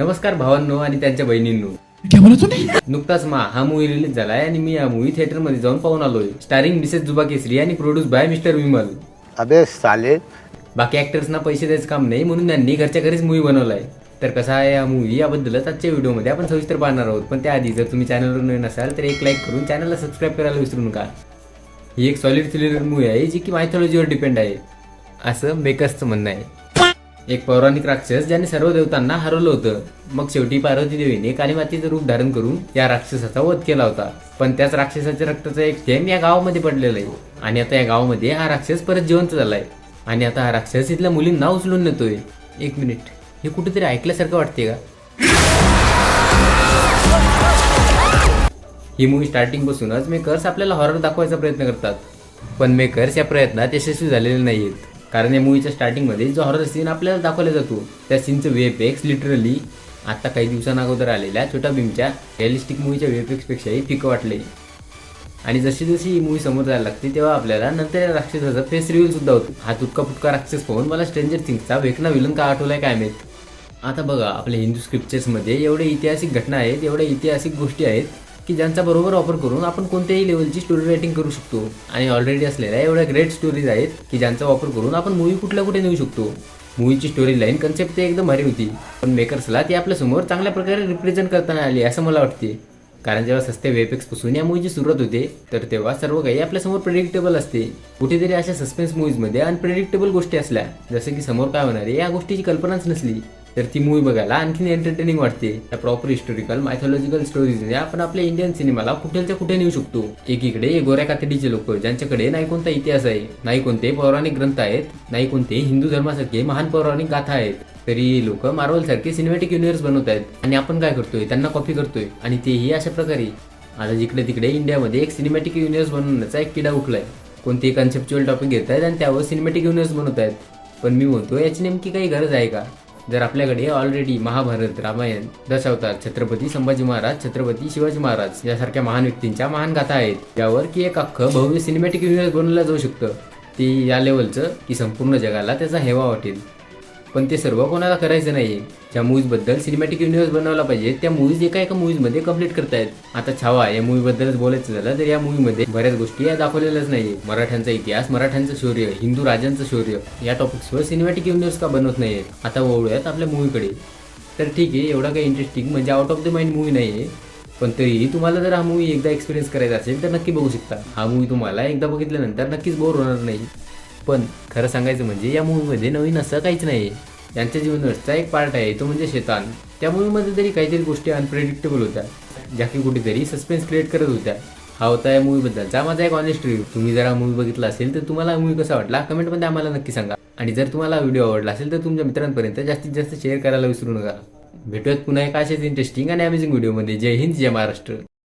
नमस्कार भावांनो आणि त्यांच्या बहिणींनो. क्या बोला तूने? नुकताच मा हा मूवी रिलीज झालाय आणि मी या मूवी थिएटरमध्ये जाऊन पाहून आलोय. स्टारिंग मिसेस जुबा केसरी आणि प्रोड्यूस बाय मिस्टर विमल अबे साले. बाकी ऍक्टर्सना पैसे द्यायचं काम नाही म्हणून त्यांनी घरच्या घरीच मूवी बनवलाय. तर कसा आहे हा मूवी याबद्दलच आजच्या व्हिडिओमध्ये आपण सविस्तर पाहणार आहोत. पण त्याआधी जर तुम्ही चॅनलवर नवीन असाल तर एक लाईक करून चॅनलला सबस्क्राईब करायला विसरू नका. ही एक सॉलिड थ्रिलर मूवी आहे जी की मायथॉलॉजीवर डिपेंड आहे. असं मेकर्सचं म्हणणं आहे. एक पौराणिक राक्षस ज्याने सर्व देवतांना हरवलं होतं. मग शेवटी पार्वती देवीने कालीमातीचं रूप धारण करून या राक्षसाचा वध केला होता. पण त्याच राक्षसाच्या रक्ताचा एक थेंब या गावामध्ये पडलेला आहे. आणि आता या गावामध्ये हा राक्षस परत जिवंत झालाय. आणि आता हा राक्षस इथल्या मुलींना उचलून नेतोय. एक मिनिट. हे कुठेतरी ऐकल्यासारखं वाटते का? ही मूवी स्टार्टिंग पासूनच मेकर्स आपल्याला हॉरर दाखवायचा प्रयत्न करतात. पण मेकर्स या प्रयत्नात यशस्वी झालेले नाहीत कारण या मूवीच्या स्टार्टिंगमध्ये जो हॉरर सीन आपल्याला दाखवला जातो त्या सीनचं वेफेक्स लिटरली आता काही दिवसांअगोदर आलेल्या छोटा भीमच्या रिअलिस्टिक मूवीच्या वेफेक्सपेक्षाही फिकं वाटले आणि जशी जशी ही मूवी समोर जायला लागते तेव्हा आपल्याला नंतर या राक्षसाचा फेस रिव्हिल सुद्धा होतो. हा तुटका फुटका राक्षस पाहून मला स्ट्रेंजर थिंग्सचा वेकना विलन का आठवलाय काय माहीत? आता बघा आपल्या हिंदू स्क्रिप्चर्समध्ये एवढे ऐतिहासिक घटना आहेत एवढ्या ऐतिहासिक गोष्टी आहेत की ज्यांचा बरोबर वापर करून आपण कोणत्याही लेवलची स्टोरी रायटिंग करू शकतो. आणि ऑलरेडी असलेल्या एवढ्या ग्रेट स्टोरीज आहेत की ज्यांचा वापर करून आपण मूवी कुठल्या कुठे नेऊ शकतो. मूवीची स्टोरी लाईन कन्सेप्ट ते एकदम भारी होती. पण मेकर्सला ती आपल्यासमोर चांगल्या प्रकारे रिप्रेझेंट करताना आली असं मला वाटते. कारण जेव्हा सस्ते वेपेक्सपासून या मूवीची सुरुवात होते तर तेव्हा सर्व काही आपल्यासमोर प्रेडिक्टेबल असते. कुठेतरी अशा सस्पेन्स मूवीजमध्ये अनप्रेडिक्टेबल गोष्टी असल्या. जसं की समोर काय होणार आहे या गोष्टीची कल्पनाच नसली. तर ती मूवी बघायला आणखीन एंटरटेनिंग वाटते. या प्रॉपर हिस्टोरिकल मायथॉलॉजिकल स्टोरीजने आपण आपल्या इंडियन सिनेमाला कुठेच्या कुठे नेऊ शकतो. एकीकडे हे गोऱ्या कातडीचे लोक ज्यांच्याकडे नाही कोणता इतिहास आहे नाही कोणते पौराणिक ग्रंथ आहेत नाही कोणते हिंदू धर्मासारखे महान पौराणिक गाथा आहेत तरी लोक मार्वल सारखे सिनेमॅटिक युनिव्हर्स बनवत आहेत. आणि आपण काय करतोय? त्यांना कॉपी करतोय. आणि तेही अशा प्रकारे. आता जिकडे तिकडे इंडियामध्ये एक सिनेमॅटिक युनिव्हर्स बनवण्याचा एक किडा उठलाय. कोणतेही कन्सेप्च्युअल टॉपिक घेत आहेत आणि त्यावर सिनेमॅटिक युनिव्हर्स बनवत आहेत पण मी म्हणतो याची नेमकी काही गरज आहे का? जर आपल्याकडे ऑलरेडी महाभारत रामायण दशावतार छत्रपती संभाजी महाराज छत्रपती शिवाजी महाराज यासारख्या महान व्यक्तींच्या महान गाथा आहेत त्यावर की एक अख्खं भव्य सिनेमॅटिक युनिव्हर्स बनवलं जाऊ शकतं. ती या लेवलचं की संपूर्ण जगाला त्याचा हेवा वाटेल. पण ते सर्व कोणाला करायचं नाही ज्या मूवीजबद्दल सिनेमॅटिक युनिव्हर्स बनवला पाहिजे त्या मूवीज एका एका मूवीजमध्ये कंप्लीट करतायत. आता छावा या मूवीबद्दलच बोलायचं झालं तर या मूवीमध्ये बऱ्याच गोष्टी या दाखवलेल्याच नाही मराठ्यांचा इतिहास मराठ्यांचं शौर्य हिंदू राजांचं शौर्य या टॉपिक्सवर सिनेमॅटिक युनिव्हर्स का बनवत नाहीयेत आता वळूयात आपल्या मूवीकडे तर ठीक आहे एवढा काही इंटरेस्टिंग म्हणजे out of the mind movie नाही आहे पण तरीही तुम्हाला जर हा मूवी एकदा एक्सपिरियन्स करायचा असेल तर नक्की बघू शकता. हा मूवी तुम्हाला एकदा बघितल्यानंतर नक्कीच बोर होणार नाही. पण खरं सांगायचं म्हणजे या मूवीमध्ये नवीन असं काहीच नाही यांच्या जीवनावरचा एक पार्ट आहे तो म्हणजे शेतान. त्या मूवीमध्ये तरी काहीतरी गोष्टी अनप्रेडिक्टेबल होत्या. ज्या की कुठेतरी सस्पेन्स क्रिएट करत होत्या. हा होता या मूवीबद्दलचा माझा एक ऑनेस्ट रिव्ह्यू तुम्ही जर मूवी बघितला असेल तर तुम्हाला मूवी कसा वाटला? कमेंटमध्ये आम्हाला नक्की सांगा. आणि जर तुम्हाला व्हिडिओ आवडला असेल तर तुमच्या मित्रांपर्यंत जास्तीत जास्त शेअर करायला विसरू नका. भेटूयात पुन्हा एक असेच इंटरेस्टिंग आणि अमेझिंग व्हिडिओमध्ये जय हिंद जय महाराष्ट्र.